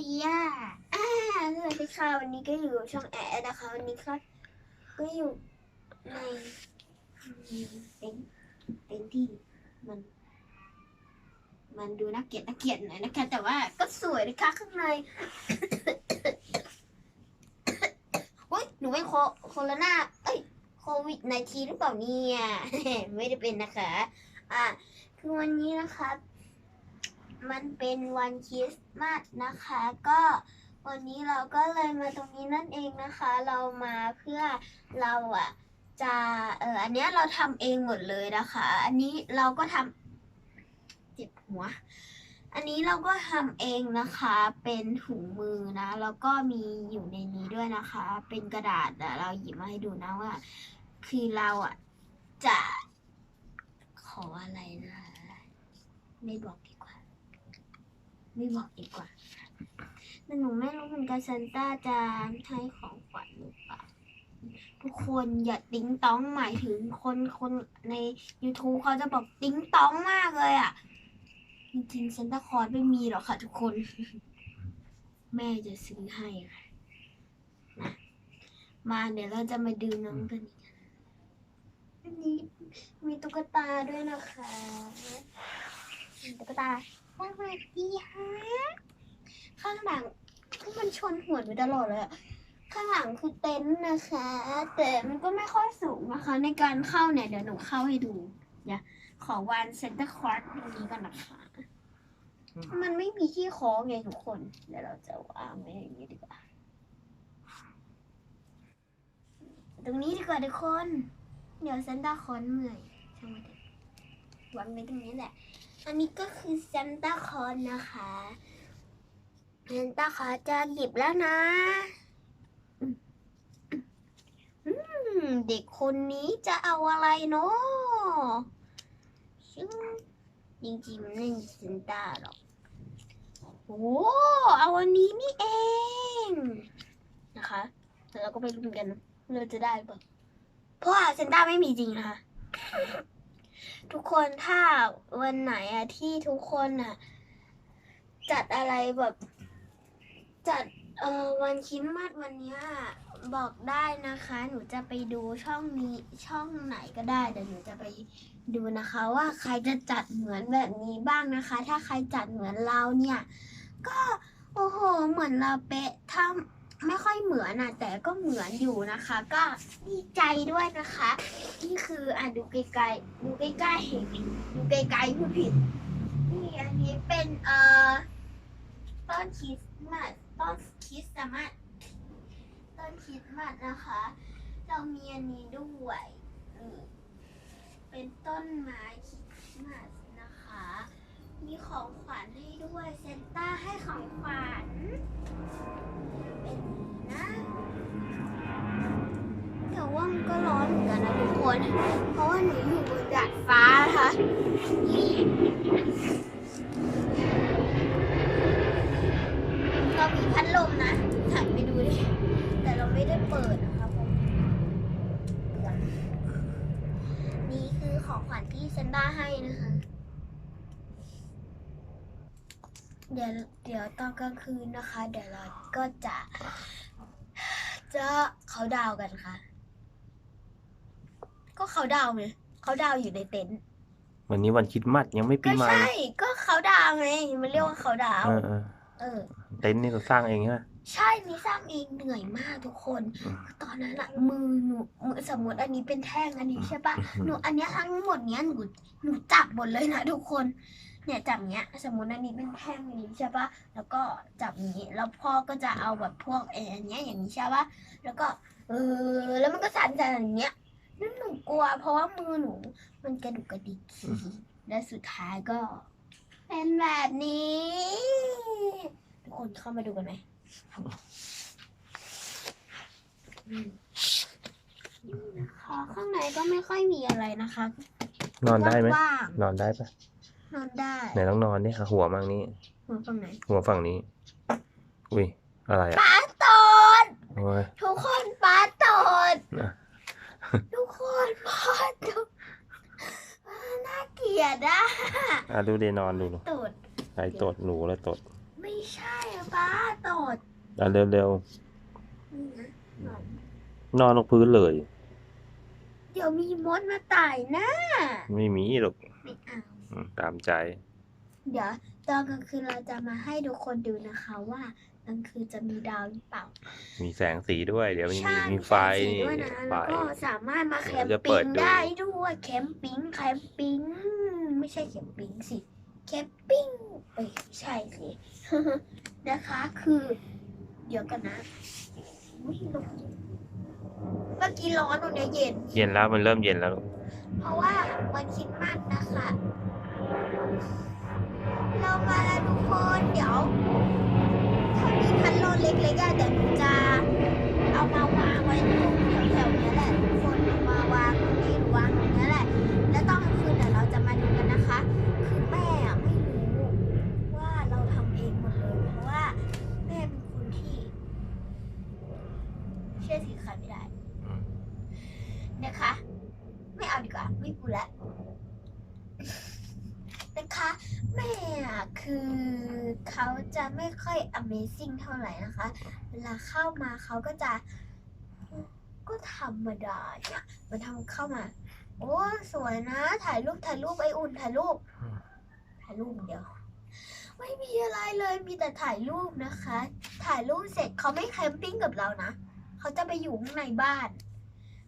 อะอ่าสวัสดีค่ะวันนี้ก็อยู่ช่องแอดนะคะวันนี้ก็ก็อยู่ในเต็นท์เต็นท์ที่มัน มันดูน่าเกลียดน่าเกลียดหน่อยนะคะ แต่ว่าก็สวยนะคะข้างในโอุ้ยหนูเป็นโคโคโรนาเอ้ยโควิดในทีหรือเปล่าเนี่ย ไม่ได้เป็นนะคะ อะคือวันนี้นะคะ มันเป็นวันคริสต์มาสนะคะ ก็วันนี้เราก็เลยมาตรงนี้นั่นเองนะคะ เรามาเพื่อเราอะจะเอออันเนี้ยเราทำเองหมดเลยนะคะ อันนี้เราก็ทำเจ็บหัว อันนี้เราก็ทำเองนะคะ เป็นถุงมือนะ แล้วก็มีอยู่ในนี้ด้วยนะคะ เป็นกระดาษอะเราหยิบมาให้ดูนะว่า คือเราอะจะขออะไรนะคะไม่บอก ไม่บอกดีกว่าแต่หนูไม่รู้เหมือนกันซันต้าจะให้ของขวัญหรือเปล่า ทุกคนอย่าติ้งต้องหมายถึงคนคนใน YouTube เขาจะบอกติ้งต้องมากเลยอะ่ะ จริงๆซันตาคลอสไม่มีหรอกค่ะทุกคน แม่จะซื้อให้ค่ะนะมาเดี๋ยวเราจะมาดูน้องกันอีกอันนี้มีตุ๊กตาด้วยนะคะมีตุ๊กตา สวัสดีฮะ ข้างหลังคือมันชนหัวหนูตลอดเลยอะข้างหลังคือเต็นท์นะคะ แต่มันก็ไม่ค่อยสูงนะคะ ในการเข้าเนี่ย เดี๋ยวหนูเข้าให้ดูเดี๋ยขอวานเซนเตอร์คอร์ดตรงนี้ก่อนนะคะ มันไม่มีที่ค้งไงทุกคน เดี๋ยวเราจะวางไว้อย่างนี้ดีกว่า ตรงนี้ดีกว่าทุกคน เดี๋ยวเซนเต้าคอนเมื่อยช่างมันเถอะวางไว้ตรงนี้แหละ อันนี้ก็คือเซนต้าคอนนะคะเซนต้าคอนจะหยิบแล้วนะอืมเด็กคนนี้จะเอาอะไรเนาะซึ่งจริงๆมันไม่มีซินต้าหรอกโอ้เอาวันนี้นี่เอง นะคะแล้วเราก็ไปลุ้นกันเราจะได้ปะเพราะว่าเซนต้าไม่มีจริงนะคะ ทุกคนถ้าวันไหนอะที่ทุกคนอะจัดอะไรแบบ จัดเออวันคริสต์มาสวันเนี้ยบอกได้นะคะ หนูจะไปดูช่องนี้ช่องไหนก็ได้เดี๋ยวหนูจะไปดูนะคะ ว่าใครจะจัดเหมือนแบบนี้บ้างนะคะ ถ้าใครจัดเหมือนเราเนี่ย ก็โอ้โห เหมือนเราเป๊ะถ้า ไม่ค่อยเหมือนอะแต่ก็เหมือนอยู่นะคะ ก็ดีใจด้วยนะคะ นี่คืออะดูไกลๆดูใกล้ๆเห็นดูไกลๆพูผิด นี่อันนี้เป็นเอ่อต้นคริสต์มาสต้นคริสต์มาสต้นคริสต์มาสนะคะ เรามีอันนี้ด้วยนี่เป็นต้นไม้คริสต์มาสนะคะ มีของขวัญให้ด้วยเซนต้าให้ของขวัญเป็นนี้นะแต่ว่ามันก็ร้อนเหมือนกันนะทุกคน เพราะว่าหนูอยู่บนดาดฟ้านะคะเรามีพัดลมนะหันไปดูดิแต่เราไม่ได้เปิดนะคะผมนี่คือของขวัญที่เซนด้าให้นะคะ เดี๋ยวเดี๋ยวตอนกลางคืนนะคะ เดี๋ยวเราก็จะ จะเขาดาวน์กันค่ะ ก็เขาดาวน์ไงเขาดาวน์อยู่ในเต็นท์วันนี้วันคริดมัดยังไม่ปีก็ใหม่ใช่ก็เขาดาวน์ไงมันเรียกว่าเขาดาวน์เออเออเออ เต็นท์นี่เราสร้างเองใช่ไหม ใช่นี่สร้างเองเหนื่อยมากทุกคน อืมตอนนั้นอะมือหนูมือสมมติอันนี้เป็นแท่งอันนี้ใช่ปะหนูอันเนี้ยทั้งหมดเนี้ยหนูหนูจับหมดเลยนะทุกคน เนี่ยจับเนี้ย สมมติอันนี้เป็นแท่งอย่างนี้ใช่ปะแล้วก็จับอย่างนี้ แล้วพ่อก็จะเอาแบบพวกไอ้อันเนี้ยอย่างนี้ใช่ปะแล้วก็เออแล้วมันก็สั่นๆอย่างเงี้ยนั่นหนูกลัว เพราะว่ามือหนู มันกระดุกกระดิกและสุดท้ายก็ เป็นแบบนี้ ทุกคนเข้ามาดูกันไหมอืมนี่นะคะข้างในก็ไม่ค่อยมีอะไรนะคะ นอนได้ไหมว่างนอนได้ปะๆ นอนได้ไหนต้องนอนนี่ค่ะ หัวมั่งนี่หัวฝั่งไหนหัวฝั่งนี้ อุ้ยอะไรอะปลาตอดโอ้ยทุกคนปลาตอดอะทุกคนปลาตอดอ่าน่าเกลียดอะอะดูเดนอนดูหนูตูดไอ้ตดหนูแล้วตด ไม่ใช่อะป้าตอดอะเร็วนี่นะหน่อยๆนอนลงพื้นเลย เดี๋ยวมีมดมาตายนะไม่มีหรอกไม่เอา อืมตามใจ เดี๋ยวตอนกลางคืนเราจะมาให้ทุกคนดูนะคะว่ากลางคืนจะมีดาวหรือเปล่ามีแสงสีด้วย เดี๋ยวมีใช่มีไฟแสงสีด้วยนะไฟ แล้วก็สามารถมาแคมเดี๋ยวจะเปิปิ้ดงดู ได้ด้วยแคมปิ้งแคมปิ้งไม่ใช่แคมปิ้งสิแคมปิ้งเอ้ยไม่ใช่สิ นะคะ คือ เดี๋ยวกันนะอุ๊ยลมเมื่อกี้ร้อนตรงเนี้ยเย็น เย็นแล้วมันเริ่มเย็นแล้วลูกเพราะว่าวันคริดมากนะคะ เรามาแล้วทุกคนเดี๋ยวถ้ามีพัดลมเล็กๆอะเดี๋ยวหนูจะเอามาวางไว้ตรงแถวๆเนี้ยแหละทุกคนเอามาวางตรงนี้หรือวางตรงเนี้ยแหละ แล้วตอนกลางคืนเดี๋ยวเราจะมาดูกันนะคะ คือแม่อะไม่รู้ว่าเราทำเองหมดเลยเพราะว่าแม่เป็นคนที่ เชื่อถือใครไม่ได้นะคะ ไม่เอาดีกว่าไม่พูแล้วนะคะ แม่อะ คือเขาจะไม่ค่อย Amazing เท่าไหร่นะคะ เวลาเข้ามาเขาก็จะ ก็ธรรมดาเนี่ยมันทำเข้ามา โอ้สวยนะ ถ่ายรูปถ่ายรูปไออุ่นถ่ายรูป ถ่ายรูปเดียว ไม่มีอะไรเลยมีแต่ถ่ายรูปนะคะ ถ่ายรูปเสร็จเขาไม่แคมปิ้งกับเรานะเขาจะไปอยู่ข้างในบ้าน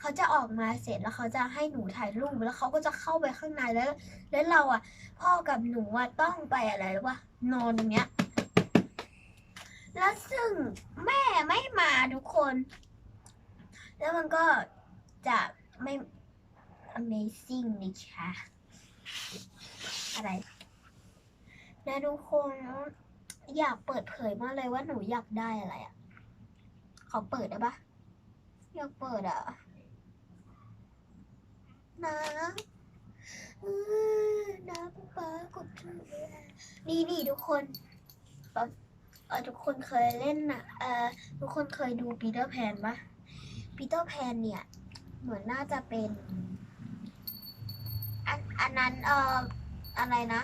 เขาจะออกมาเสร็จแล้วเขาจะให้หนูถ่ายรูปแล้วเขาก็จะเข้าไปข้างในแล้ว แล้วเราอะ พ่อกับหนูอะต้องไปอะไรหรือวะนอนตรงเนี้ย แล้วซึ่งแม่ไม่มาทุกคน แล้วมันก็จะไม่ amazing นะคะอะไรนะทุกคนอยากเปิดเผยมากเลยว่าหนูอยากได้อะไรอะ ขอเปิดได้ปะอยากเปิดอะ นะเออนะป๊าป๊ากดถูกเลยอะนี่นี่ทุกคนป๊าเออทุกคนเคยเล่นน่ะเออทุกคนเคยดูปีเตอร์แพนปะปีเตอร์แพนเนี่ย เหมือนน่าจะเป็น อันอันนั้นเอออะไรนะ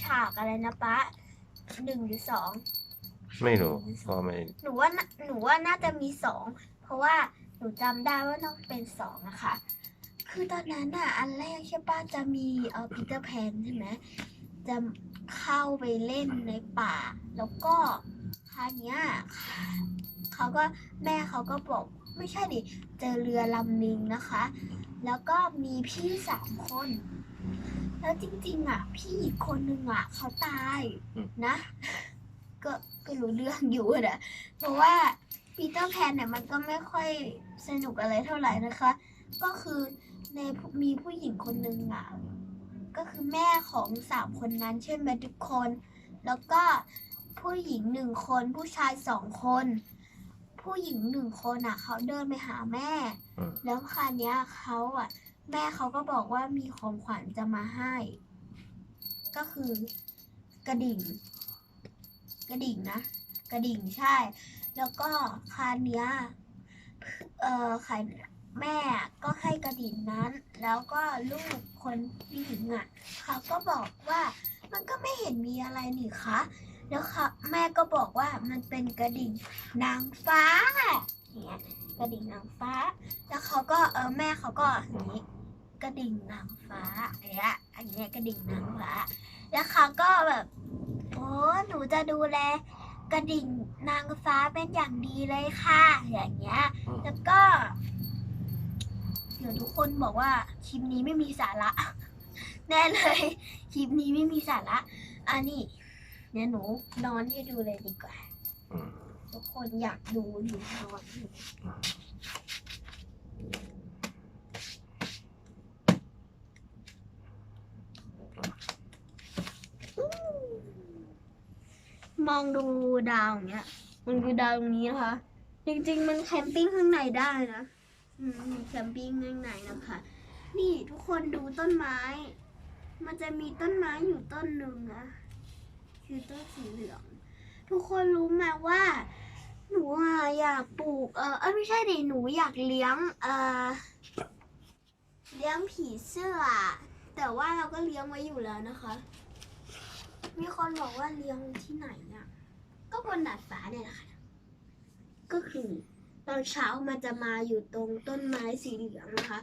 ฉากอะไรนะป๊าหนึ่งหรือสองไม่รู้พ่อไม่หนูว่าน่ะหนูว่าน่าจะมีสองเพราะว่าหนูจำได้ว่าต้องเป็นสองนะคะ คือตอนนั้นอะอันแรกใช่ป้ะจะมีเออปีเตอร์แพนใช่ไหมจะเข้าไปเล่นในป่า แล้วก็คราวเนี้ยเขาก็แม่เขาก็บอกไม่ใช่ดิเจอเรือลำหนึงนะคะ แล้วก็มีพี่สามคน แล้วจริงๆอะ พี่อีกคนนึงอะเขาตายอืมนะ ก็ก็รู้เรื่องอยู่อะนะเพราะว่าปีเตอร์แพนเนี่ยมันก็ไม่ค่อยสนุกอะไรเท่าไหร่นะคะ ก็คือ ในมีผู้หญิงคนหนึ่งอะก็คือแม่ของสามคนนั้นใช่ไหมทุกคน แล้วก็ผู้หญิงหนึ่งคนผู้ชายสองคน ผู้หญิงหนึ่งคนอะ เขาเดินไปหาแม่อืมแล้วคราวเนี้ยเขาอะ แม่เขาก็บอกว่ามีของขวัญจะมาให้ ก็คือกระดิ่ง กระดิ่งนะ กระดิ่งใช่ แล้วก็คราวเนี้ยเอ่อใคร แม่ก็ให้กระดิ่งนั้น แล้วก็ลูกคนผู้หญิงอะเขาก็บอกว่ามันก็ไม่เห็นมีอะไรนี่คะแล้วค่ะแม่ก็บอกว่ามันเป็นกระดิ่งนางฟ้าเนี่ยกระดิ่งนางฟ้า แล้วเขาก็เออแม่เขาก็อย่างนี้กระดิ่งนางฟ้าอย่างเงี้ยอันเนี้ยกระดิ่งนางฟ้า แล้วเขาก็แบบโอ้หนูจะดูแลกระดิ่งนางฟ้าเป็นอย่างดีเลยค่ะ อย่างเงี้ย แล้วก็ เดี๋ยวทุกคนบอกว่าคลิปนี้ไม่มีสาระ แน่เลย คลิปนี้ไม่มีสาระอันนี้เดี๋ยวหนูนอนให้ดูเลยดีกว่า อืมทุกคนอยากดูหนูนอนอยู่มองดูดาวอย่างเงี้ย มันคือดาวตรงนี้นะคะ จริงๆ มันแคมปิ้งข้างในได้นะ มีแคมปิ้งข้างในนะคะ นี่ทุกคนดูต้นไม้ มันจะมีต้นไม้อยู่ต้นหนึ่งนะ คือต้นสีเหลือง ทุกคนรู้ไหมว่า หนูอะอยากปลูก เออเอยไม่ใช่ดิหนูอยากเลี้ยง เออเลี้ยงผีเสื้อ แต่ว่าเราก็เลี้ยงไว้อยู่แล้วนะคะ มีคนบอกว่าเลี้ยงที่ไหนอะก็บนดาดฟ้าเนี่ยนะคะ ก็คือ ตอนเช้ามันจะมาอยู่ตรงต้นไม้สีเหลืองนะคะ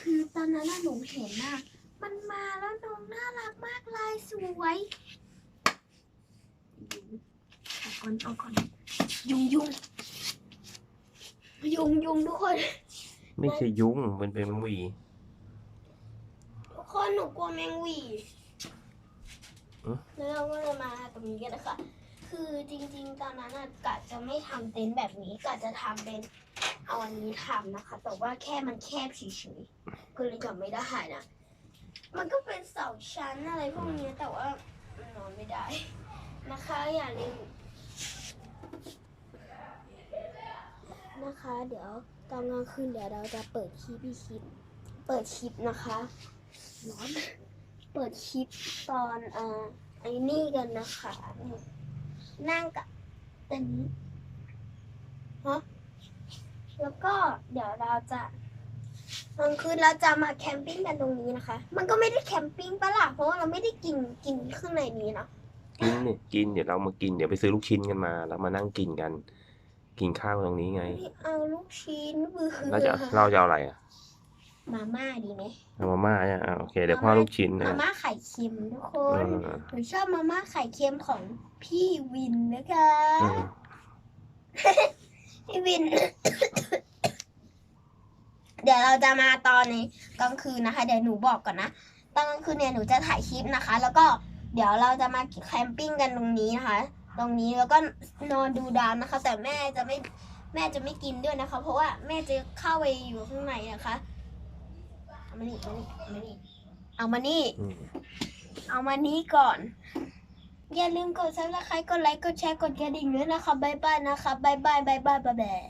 คือตอนนั้นน่ะหนูเห็นน่ะมันมาแล้วน้องน่ารักมากลายสวยเอาก่อนเอาก่อนยุงยุงยุงยุงทุกคน ไม่ใช่ยุงมันเป็นหวีทุกคนหนูกลัวแมงหวีอืมแล้วเราก็จะมาตรงนี้กันนะคะ คือจริงๆ ตอนนั้นน่ะกะจะไม่ทำเต็นท์แบบนี้กะจะทำเป็นเอาอันนี้ทำนะคะ แต่ว่าแค่มันแคบเฉยๆก็เลยกลับไม่ได้นะ มันก็เป็นเสาชั้นอะไรพวกนี้แต่ว่ามันนอนไม่ได้ นะคะ อย่าลืมนะคะ เดี๋ยวตอนกลางคืนเดี๋ยวเราจะเปิดคลิปอีกคลิป เปิดคลิปนะคะร้อนเปิดคลิปตอนเอ่อไอ้นี่กันนะคะ นี่นั่งกับเต็นท์ฮะแล้วก็เดี๋ยวเราจะกลางคืนเราจะมาแคมปิ้งกันตรงนี้นะคะ มันก็ไม่ได้แคมปิ้งปะล่ะเพราะว่าเราไม่ได้กินกินข้างในนี้นะกินเนี่ยกินเดี๋ยวเรามากินเดี๋ยวไปซื้อลูกชิ้นกันมา แล้วมานั่งกินกัน กินข้าวตรงนี้ไง ไม่เอาลูกชิ้นเบื่อเราจะเราจะเอาอะไรอะ มาม่าดีไหมเอามาม่าอะอะโอเคเดี๋ยวพ่อลูกชิ้นมานะม่าไข่เค็มทุกคเอนอหนูชอบมาม่าไข่เค็มของพี่วินนะคะเออพี่วิน เดี๋ยวเราจะมาตอนในกลางคืนนะคะ เดี๋ยวหนูบอกก่อนนะตอนกลางคืนเนี่ยหนูจะถ่ายคลิปนะคะ แล้วก็เดี๋ยวเราจะมาแคมปิ้งกันตรงนี้นะคะ ตรงนี้แล้วก็นอนดูดาวนะคะ แต่แม่จะไม่แม่จะไม่กินด้วยนะคะ เพราะว่าแม่จะเข้าไปอยู่ข้างในนะคะ เอามานี่เอามานี่เอามานี่ อืมเอามานี้ก่อน อย่าลืมกดซับสไครต์กดไลค์ กดแชร์ กดกระดิ่งด้วยนะคะบ๊ายบายนะคะบ๊ายบายบ๊ายบายบ๊ายบาย